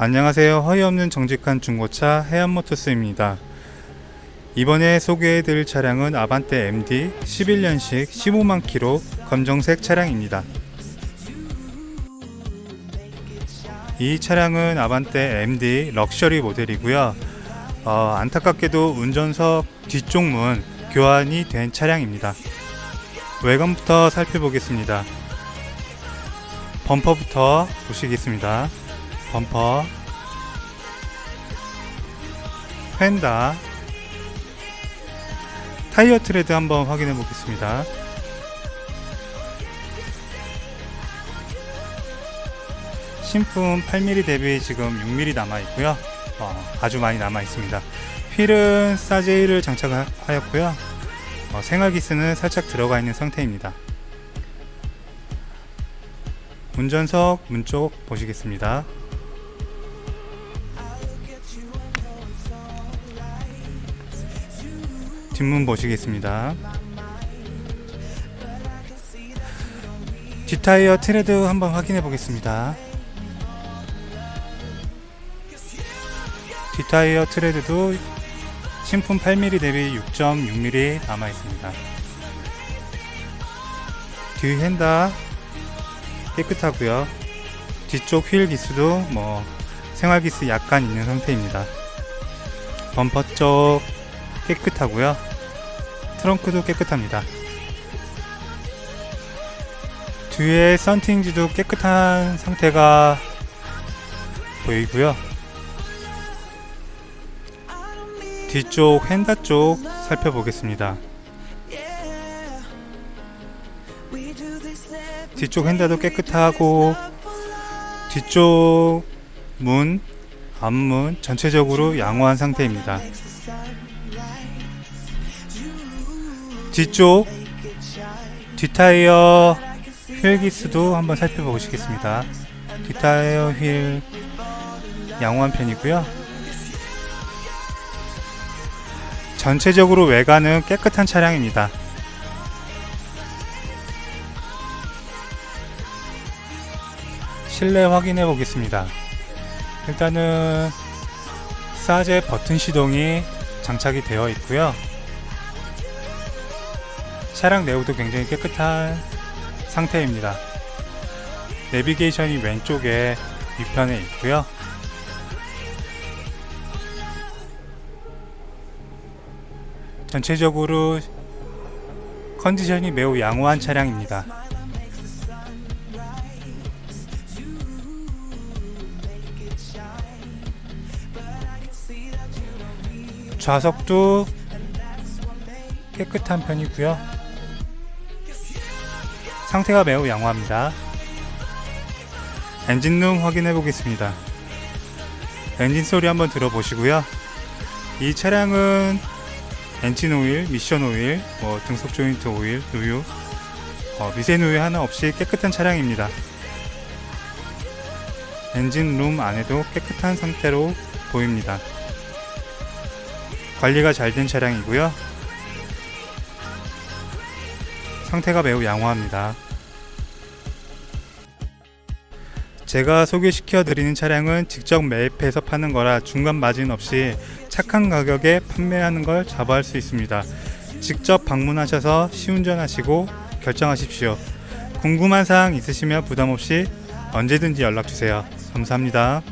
안녕하세요. 허위 없는 정직한 중고차 해안모터스입니다. 이번에 소개해드릴 차량은 아반떼 MD 11년식 15만 킬로 검정색 차량입니다. 이 차량은 아반떼 MD 럭셔리 모델이고요. 어, 안타깝게도 운전석 뒤쪽 문 교환이 된 차량입니다. 외관부터 살펴보겠습니다. 범퍼부터 보시겠습니다. 범퍼, 펜다, 타이어 트레드 한번 확인해 보겠습니다. 신품 8mm 대비 지금 6mm 남아 있고요. 어, 아주 많이 남아 있습니다. 휠은 사제이를 장착하였고요. 어, 생활기스는 살짝 들어가 있는 상태입니다. 운전석 문쪽 보시겠습니다. 뒷문 보시겠습니다. 뒷타이어 트레드 한번 확인해 보겠습니다. 뒷타이어 트레드도 신품 8mm 대비 6.6mm 남아 있습니다. 뒤 핸다 깨끗하고요. 뒤쪽 휠 기스도 뭐 생활 기스 약간 있는 상태입니다. 범퍼 쪽 깨끗하고요. 트렁크도 깨끗합니다. 뒤에 썬팅지도 깨끗한 상태가 보이고요. 뒤쪽 핸다 쪽 살펴보겠습니다. 뒤쪽 핸다도 깨끗하고 뒤쪽 문, 앞문 전체적으로 양호한 상태입니다. 뒤쪽 뒷타이어 휠 기스도 한번 살펴보시겠습니다. 뒷타이어 휠 양호한 편이고요. 전체적으로 외관은 깨끗한 차량입니다. 실내 확인해 보겠습니다. 일단은 사제 버튼 시동이 장착이 되어 있고요. 차량 내부도 굉장히 깨끗한 상태입니다. 내비게이션이 왼쪽에 위편에 있고요. 전체적으로 컨디션이 매우 양호한 차량입니다. 좌석도 깨끗한 편이고요. 상태가 매우 양호합니다. 엔진룸 확인해 보겠습니다. 엔진 소리 한번 들어보시고요. 이 차량은 엔진 오일, 미션 오일, 뭐 등속 조인트 오일, 누유, 어, 미세 누유 하나 없이 깨끗한 차량입니다. 엔진 룸 안에도 깨끗한 상태로 보입니다. 관리가 잘 된 차량이고요. 상태가 매우 양호합니다. 제가 소개시켜 드리는 차량은 직접 매입해서 파는 거라 중간 마진 없이 착한 가격에 판매하는 걸 자부할 수 있습니다. 직접 방문하셔서 시운전하시고 결정하십시오. 궁금한 사항 있으시면 부담 없이 언제든지 연락 주세요. 감사합니다.